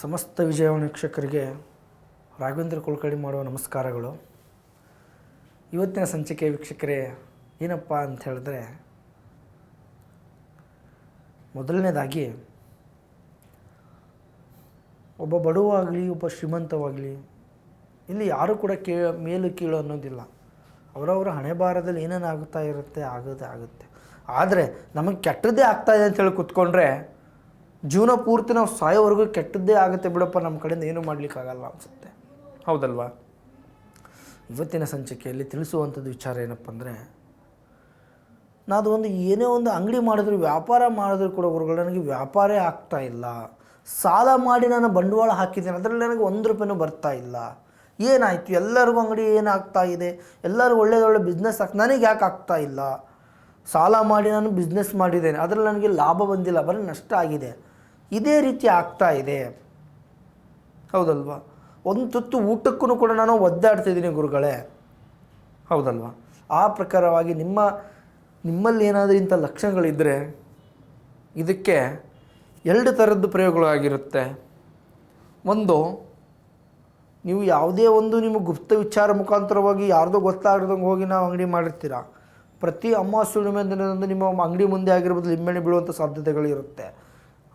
ಸಮಸ್ತ ವಿಜಯ ವೀಕ್ಷಕರಿಗೆ ರಾಘವೇಂದ್ರ ಕುಲಕರ್ಣಿ ಮಾಡುವ ನಮಸ್ಕಾರಗಳು. ಇವತ್ತಿನ ಸಂಚಿಕೆ ವೀಕ್ಷಕರೇ, ಏನಪ್ಪ ಅಂತ ಹೇಳಿದ್ರೆ, ಮೊದಲನೇದಾಗಿ, ಒಬ್ಬ ಬಡವಾಗಲಿ ಒಬ್ಬ ಶ್ರೀಮಂತವಾಗಲಿ, ಇಲ್ಲಿ ಯಾರು ಕೂಡ ಕೇ, ಮೇಲು ಕೀಳು ಅನ್ನೋದಿಲ್ಲ. ಅವರವರ ಹಣೆ ಭಾರದಲ್ಲಿ ಏನೇನು ಇರುತ್ತೆ, ಆಗೋದೇ ಆಗುತ್ತೆ. ಆದರೆ, ನಮಗೆ ಕೆಟ್ಟದ್ದೇ ಆಗ್ತಾಯಿದೆ ಇದೆ ಅಂತ ಹೇಳಿ ಕೂತ್ಕೊಂಡ್ರೆ ಜೀವನ ಪೂರ್ತಿ ನಾವು ಸಾಯೋವರೆಗೂ ಕೆಟ್ಟದ್ದೇ ಆಗುತ್ತೆ ಬಿಡಪ್ಪ ನಮ್ಮ ಕಡೆಯಿಂದ ಏನೂ ಮಾಡಲಿಕ್ಕಾಗಲ್ಲ ಅನಿಸುತ್ತೆ. ಹೌದಲ್ವಾ? ಇವತ್ತಿನ ಸಂಚಿಕೆಯಲ್ಲಿ ತಿಳಿಸುವಂಥದ್ದು ವಿಚಾರ ಏನಪ್ಪ ಅಂದರೆ ನಾನು ಒಂದು ಏನೇ ಒಂದು ಅಂಗಡಿ ಮಾಡಿದ್ರು ವ್ಯಾಪಾರ ಮಾಡಿದ್ರು ಕೂಡ ಗುರುಗಳು ನನಗೆ ವ್ಯಾಪಾರೇ ಆಗ್ತಾ ಇಲ್ಲ. ಸಾಲ ಮಾಡಿ ನಾನು ಬಂಡವಾಳ ಹಾಕಿದ್ದೇನೆ ಅದರಲ್ಲಿ ನನಗೆ ಒಂದು ರೂಪಾಯಿನೂ ಬರ್ತಾ ಇಲ್ಲ. ಏನಾಯಿತು? ಎಲ್ಲರಿಗೂ ಅಂಗಡಿ ಏನಾಗ್ತಾ ಇದೆ? ಎಲ್ಲರೂ ಒಳ್ಳೆಯದೊಳ್ಳೆ ಬಿಸ್ನೆಸ್ ಆಗ್ತಾ ನನಗೆ ಯಾಕೆ ಆಗ್ತಾ ಇಲ್ಲ? ಸಾಲ ಮಾಡಿ ನಾನು ಬಿಸ್ನೆಸ್ ಮಾಡಿದ್ದೇನೆ ಅದರಲ್ಲಿ ನನಗೆ ಲಾಭ ಬಂದಿಲ್ಲ ಬರೀ ನಷ್ಟ ಆಗಿದೆ. ಇದೇ ರೀತಿ ಆಗ್ತಾ ಇದೆ. ಹೌದಲ್ವಾ? ಒಂದು ತುತ್ತು ಊಟಕ್ಕೂ ಕೂಡ ನಾನು ಒದ್ದಾಡ್ತಿದ್ದೀನಿ ಗುರುಗಳೇ. ಹೌದಲ್ವಾ? ಆ ಪ್ರಕಾರವಾಗಿ ನಿಮ್ಮ, ನಿಮ್ಮಲ್ಲಿ ಏನಾದರೂ ಇಂಥ ಲಕ್ಷಣಗಳಿದ್ದರೆ ಇದಕ್ಕೆ ಎರಡು ಥರದ್ದು ಪ್ರಯೋಗಗಳು ಆಗಿರುತ್ತೆ. ಒಂದು, ನೀವು ಯಾವುದೇ ಒಂದು ನಿಮ್ಮ ಗುಪ್ತ ವಿಚಾರ ಮುಖಾಂತರವಾಗಿ ಯಾರ್ದೋ ಗೊತ್ತಾಗದಂಗೆ ಹೋಗಿ ನಾವು ಅಂಗಡಿ ಮಾಡಿರ್ತೀರ? ಪ್ರತಿ ಅಮಾವಾಸ್ಯೆ ಹುಣ್ಣಿಮೆ ದಿನದಂದು ನಿಮ್ಮ ಅಂಗಡಿ ಮುಂದೆ ಆಗಿರ್ಬೋದು ಲಿಂಬೆಣ್ಣೆ ಬೀಳುವಂಥ ಸಾಧ್ಯತೆಗಳಿರುತ್ತೆ.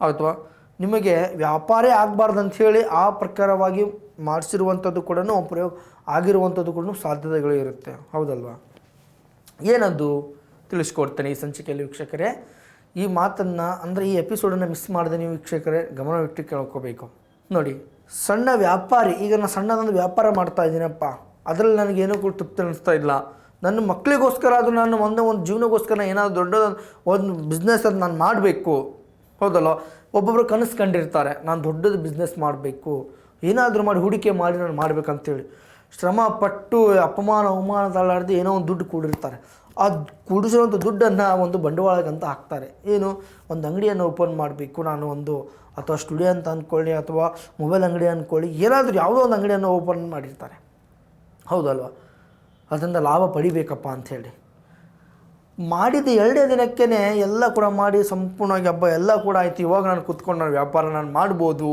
ಅಥವಾ ನಿಮಗೆ ವ್ಯಾಪಾರೇ ಆಗಬಾರ್ದು ಅಂಥೇಳಿ ಆ ಪ್ರಕಾರವಾಗಿ ಮಾಡಿಸಿರುವಂಥದ್ದು ಕೂಡ ಪ್ರಯೋಗ ಆಗಿರುವಂಥದ್ದು ಕೂಡ ಸಾಧ್ಯತೆಗಳು ಇರುತ್ತೆ. ಹೌದಲ್ವಾ? ಏನದು ತಿಳಿಸ್ಕೊಡ್ತೇನೆ ಈ ಸಂಚಿಕೆಯಲ್ಲಿ ವೀಕ್ಷಕರೇ. ಈ ಮಾತನ್ನು, ಅಂದರೆ ಈ ಎಪಿಸೋಡನ್ನು ಮಿಸ್ ಮಾಡಿದೆ ನೀವು ವೀಕ್ಷಕರೇ ಗಮನವಿಟ್ಟು ಕೇಳ್ಕೋಬೇಕು. ನೋಡಿ, ಸಣ್ಣ ವ್ಯಾಪಾರಿ, ಈಗ ನಾನು ಸಣ್ಣದೊಂದು ವ್ಯಾಪಾರ ಮಾಡ್ತಾ ಇದ್ದೀನಪ್ಪ. ಅದರಲ್ಲಿ ನನಗೇನೂ ಕೂಡ ತೃಪ್ತಿ ಅನಿಸ್ತಾ ಇಲ್ಲ. ನನ್ನ ಮಕ್ಕಳಿಗೋಸ್ಕರ ಅದು ನಾನು ಒಂದೇ ಒಂದು ಜೀವನಗೋಸ್ಕರ ಏನಾದರೂ ದೊಡ್ಡ ಒಂದು ಬಿಸ್ನೆಸ್ ಅದು ನಾನು ಮಾಡಬೇಕು. ಹೌದಲ್ಲ? ಒಬ್ಬೊಬ್ಬರು ಕನಸು ಕಂಡಿರ್ತಾರೆ, ನಾನು ದೊಡ್ಡದು ಬಿಸ್ನೆಸ್ ಮಾಡಬೇಕು, ಏನಾದರೂ ಮಾಡಿ ಹೂಡಿಕೆ ಮಾಡಿ ನಾನು ಮಾಡಬೇಕಂತೇಳಿ. ಶ್ರಮ ಪಟ್ಟು ಅಪಮಾನ, ಅವಮಾನ ತಳ್ಳಾಡ್ದು ಏನೋ ಒಂದು ದುಡ್ಡು ಕೂಡಿರ್ತಾರೆ. ಆ ಕೂಡಿಸಿರುವಂಥ ದುಡ್ಡನ್ನು ಒಂದು ಬಂಡವಾಳಕ್ಕಂತ ಹಾಕ್ತಾರೆ. ಏನು? ಒಂದು ಅಂಗಡಿಯನ್ನು ಓಪನ್ ಮಾಡಬೇಕು, ನಾನು ಒಂದು ಅಥವಾ ಸ್ಟುಡಿಯೋ ಅಂತ ಅಂದ್ಕೊಳ್ಳಿ ಅಥವಾ ಮೊಬೈಲ್ ಅಂಗಡಿ ಅಂದ್ಕೊಳ್ಳಿ ಏನಾದರೂ ಯಾವುದೋ ಒಂದು ಅಂಗಡಿಯನ್ನು ಓಪನ್ ಮಾಡಿರ್ತಾರೆ. ಹೌದಲ್ವ? ಅದರಿಂದ ಲಾಭ ಪಡಿಬೇಕಪ್ಪ ಅಂಥೇಳಿ ಮಾಡಿದ ಎರಡೇ ದಿನಕ್ಕೇ ಎಲ್ಲ ಕೂಡ ಮಾಡಿ ಸಂಪೂರ್ಣವಾಗಿ ಹಬ್ಬ ಎಲ್ಲ ಕೂಡ ಆಯ್ತು. ಇವಾಗ ನಾನು ಕುತ್ಕೊಂಡು ನಾನು ವ್ಯಾಪಾರ ನಾನು ಮಾಡ್ಬೋದು.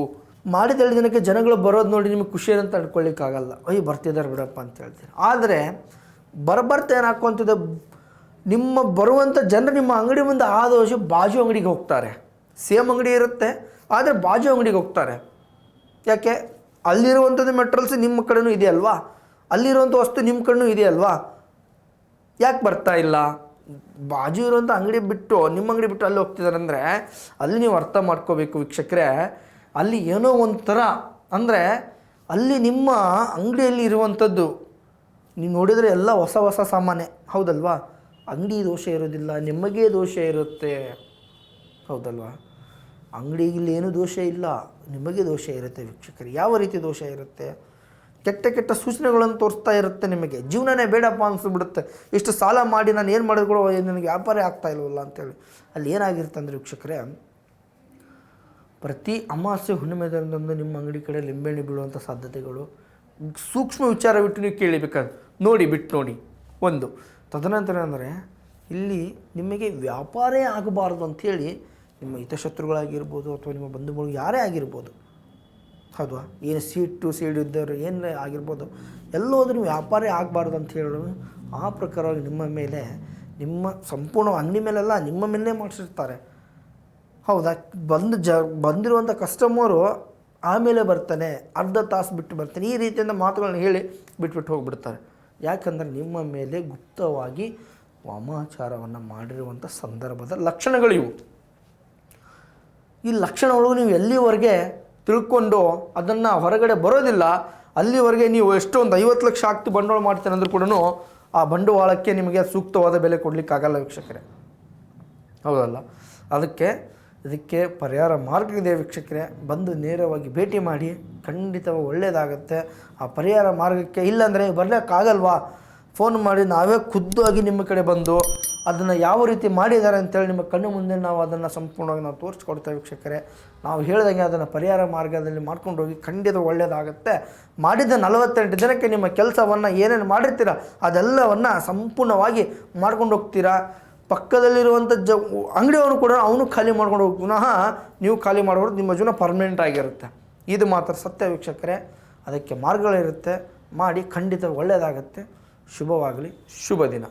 ಮಾಡಿದ ಎರಡು ದಿನಕ್ಕೆ ಜನಗಳು ಬರೋದು ನೋಡಿ ನಿಮಗೆ ಖುಷಿ ಅಂತ ಅನ್ಕೊಳ್ಳಿಕ್ಕಾಗಲ್ಲ. ಅಯ್ಯೋ, ಬರ್ತಿದ್ದಾರೆ ಬಿಡಪ್ಪ ಅಂತ ಹೇಳ್ತೀನಿ. ಆದರೆ ಬರಬರ್ತಾ ಏನಾಗ್ಕೊಂತಿದೆ ನಿಮ್ಮ ಬರುವಂಥ ಜನರು ನಿಮ್ಮ ಅಂಗಡಿ ಮುಂದೆ ಆದ ವರ್ಷ ಬಾಜು ಅಂಗಡಿಗೆ ಹೋಗ್ತಾರೆ. ಸೇಮ್ ಅಂಗಡಿ ಇರುತ್ತೆ, ಆದರೆ ಬಾಜು ಅಂಗಡಿಗೆ ಹೋಗ್ತಾರೆ. ಯಾಕೆ? ಅಲ್ಲಿರುವಂಥದ್ದು ಮೆಟ್ರಲ್ಸ್ ನಿಮ್ಮ ಕಡೆನೂ ಇದೆಯಲ್ವಾ ಅಲ್ಲಿರುವಂಥ ವಸ್ತು ನಿಮ್ಮ ಕಡೆನೂ ಇದೆಯಲ್ವಾ ಯಾಕೆ ಬರ್ತಾ ಇಲ್ಲ? ಬಾಜು ಇರುವಂಥ ಅಂಗಡಿ ಬಿಟ್ಟು, ನಿಮ್ಮ ಅಂಗಡಿ ಬಿಟ್ಟು ಅಲ್ಲಿ ಹೋಗ್ತಿದ್ದಾರೆ ಅಂದರೆ ಅಲ್ಲಿ ನೀವು ಅರ್ಥ ಮಾಡ್ಕೋಬೇಕು ವೀಕ್ಷಕರೇ. ಅಲ್ಲಿ ಏನೋ ಒಂಥರ ಅಂದರೆ, ಅಲ್ಲಿ ನಿಮ್ಮ ಅಂಗಡಿಯಲ್ಲಿ ಇರುವಂಥದ್ದು, ನೀವು ನೋಡಿದರೆ ಎಲ್ಲ ಹೊಸ ಹೊಸ ಸಾಮಾನೆ. ಹೌದಲ್ವಾ? ಅಂಗಡಿ ದೋಷ ಇರೋದಿಲ್ಲ ನಿಮಗೇ ದೋಷ ಇರುತ್ತೆ. ಹೌದಲ್ವಾ? ಅಂಗಡಿಯಲ್ಲಿ ಏನೂ ದೋಷ ಇಲ್ಲ, ನಿಮಗೆ ದೋಷ ಇರುತ್ತೆ ವೀಕ್ಷಕರು. ಯಾವ ರೀತಿ ದೋಷ ಇರುತ್ತೆ? ಕೆಟ್ಟ ಕೆಟ್ಟ ಸೂಚನೆಗಳನ್ನು ತೋರಿಸ್ತಾ ಇರುತ್ತೆ ನಿಮಗೆ. ಜೀವನನೇ ಬೇಡಪ್ಪ ಅನಿಸ್ಬಿಡುತ್ತೆ. ಇಷ್ಟು ಸಾಲ ಮಾಡಿ ನಾನು ಏನು ಮಾಡಿದ್ರು ನನಗೆ ವ್ಯಾಪಾರ ಆಗ್ತಾ ಇಲ್ಲವಲ್ಲ ಅಂತೇಳಿ. ಅಲ್ಲಿ ಏನಾಗಿರುತ್ತೆ ಅಂದರೆ ವೀಕ್ಷಕರೇ, ಪ್ರತಿ ಅಮಾವಾಸ್ಯೆ ಹುಣ್ಣಿಮೆ ದಿನದಂದು ನಿಮ್ಮ ಅಂಗಡಿ ಕಡೆ ಲಿಂಬೆಣ್ಣೆ ಬೀಳುವಂಥ ಸಾಧ್ಯತೆಗಳು ಸೂಕ್ಷ್ಮ ವಿಚಾರ ಬಿಟ್ಟು ನೀವು ಕೇಳಿಬೇಕಾದ್ರೆ ನೋಡಿ, ಬಿಟ್ಟು ನೋಡಿ. ಒಂದು. ತದನಂತರ ಅಂದರೆ, ಇಲ್ಲಿ ನಿಮಗೆ ವ್ಯಾಪಾರೇ ಆಗಬಾರ್ದು ಅಂಥೇಳಿ ನಿಮ್ಮ ಹಿತಶತ್ರುಗಳಾಗಿರ್ಬೋದು ಅಥವಾ ನಿಮ್ಮ ಬಂಧುಗಳು ಯಾರೇ ಆಗಿರ್ಬೋದು ಹೌದಾ ಏನು ಸೀಟು ಸೀಡ್ ಇದ್ದವರು ಏನೇ ಆಗಿರ್ಬೋದು ಎಲ್ಲೋದ್ರೂ ವ್ಯಾಪಾರಿ ಆಗಬಾರ್ದು ಅಂತ ಹೇಳೋದು ಆ ಪ್ರಕಾರವಾಗಿ ನಿಮ್ಮ ಮೇಲೆ, ನಿಮ್ಮ ಸಂಪೂರ್ಣ ಅಂಗಡಿ ಮೇಲೆಲ್ಲ ನಿಮ್ಮ ಮೇಲೆ ಮಾಡಿಸಿರ್ತಾರೆ. ಹೌದಾ? ಬಂದು ಜ, ಬಂದಿರುವಂಥ ಕಸ್ಟಮರು ಆಮೇಲೆ ಬರ್ತಾನೆ, ಅರ್ಧ ತಾಸು ಬಿಟ್ಟು ಬರ್ತಾನೆ, ಈ ರೀತಿಯಿಂದ ಮಾತುಗಳನ್ನ ಹೇಳಿ ಬಿಟ್ಬಿಟ್ಟು ಹೋಗ್ಬಿಡ್ತಾರೆ. ಯಾಕಂದರೆ ನಿಮ್ಮ ಮೇಲೆ ಗುಪ್ತವಾಗಿ ವಾಮಾಚಾರವನ್ನು ಮಾಡಿರುವಂಥ ಸಂದರ್ಭದ ಲಕ್ಷಣಗಳಿವು. ಈ ಲಕ್ಷಣಗಳು ನೀವು ಎಲ್ಲಿವರೆಗೆ ತಿಳ್ಕೊಂಡು ಅದನ್ನು ಹೊರಗಡೆ ಬರೋದಿಲ್ಲ, ಅಲ್ಲಿವರೆಗೆ ನೀವು ಎಷ್ಟೊಂದು ಐವತ್ತು ಲಕ್ಷ ಹಾಕ್ತು ಬಂಡವಾಳ ಮಾಡ್ತೇನೆ ಅಂದರೂ ಕೂಡ ಆ ಬಂಡವಾಳಕ್ಕೆ ನಿಮಗೆ ಸೂಕ್ತವಾದ ಬೆಲೆ ಕೊಡಲಿಕ್ಕಾಗಲ್ಲ ವೀಕ್ಷಕರೇ. ಹೌದಲ್ಲ? ಅದಕ್ಕೆ ಇದಕ್ಕೆ ಪರಿಹಾರ ಮಾರ್ಗ ಇದೆ ವೀಕ್ಷಕರೇ. ಬಂದು ನೇರವಾಗಿ ಭೇಟಿ ಮಾಡಿ, ಖಂಡಿತವಾಗಿ ಒಳ್ಳೆಯದಾಗುತ್ತೆ ಆ ಪರಿಹಾರ ಮಾರ್ಗಕ್ಕೆ ಇಲ್ಲಾಂದರೆ ಬರಲಿಕ್ಕಾಗಲ್ವಾ? ಫೋನ್ ಮಾಡಿ ನಾವೇ ಖುದ್ದಾಗಿ ನಿಮ್ಮ ಕಡೆ ಬಂದು ಅದನ್ನು ಯಾವ ರೀತಿ ಮಾಡಿದ್ದಾರೆ ಅಂತೇಳಿ ನಿಮ್ಮ ಕಣ್ಣು ಮುಂದೆ ನಾವು ಅದನ್ನು ಸಂಪೂರ್ಣವಾಗಿ ನಾವು ತೋರಿಸ್ಕೊಡ್ತೇವೆ ವೀಕ್ಷಕರೇ. ನಾವು ಹೇಳಿದಂಗೆ ಅದನ್ನು ಪರಿಹಾರ ಮಾರ್ಗದಲ್ಲಿ ಮಾಡ್ಕೊಂಡು ಹೋಗಿ ಖಂಡಿತ ಒಳ್ಳೆಯದಾಗುತ್ತೆ ಮಾಡಿದ ನಲವತ್ತೆಂಟು ದಿನಕ್ಕೆ ನಿಮ್ಮ ಕೆಲಸವನ್ನು ಏನೇನು ಮಾಡಿರ್ತೀರ, ಅದೆಲ್ಲವನ್ನು ಸಂಪೂರ್ಣವಾಗಿ ಮಾಡ್ಕೊಂಡು ಹೋಗ್ತೀರಾ? ಪಕ್ಕದಲ್ಲಿರುವಂಥ ಜ, ಅಂಗಡಿಯವನು ಕೂಡ ಅವನು ಖಾಲಿ ಮಾಡ್ಕೊಂಡು ಹೋಗಿ, ಪುನಃ ನೀವು ಖಾಲಿ ಮಾಡೋರು ನಿಮ್ಮ ಜೀವನ ಪರ್ಮನೆಂಟ್ ಆಗಿರುತ್ತೆ. ಇದು ಮಾತ್ರ ಸತ್ಯ ವೀಕ್ಷಕರೇ. ಅದಕ್ಕೆ ಮಾರ್ಗಗಳಿರುತ್ತೆ. ಮಾಡಿ ಖಂಡಿತ ಒಳ್ಳೆಯದಾಗತ್ತೆ ಶುಭವಾಗಲಿ. ಶುಭ ದಿನ.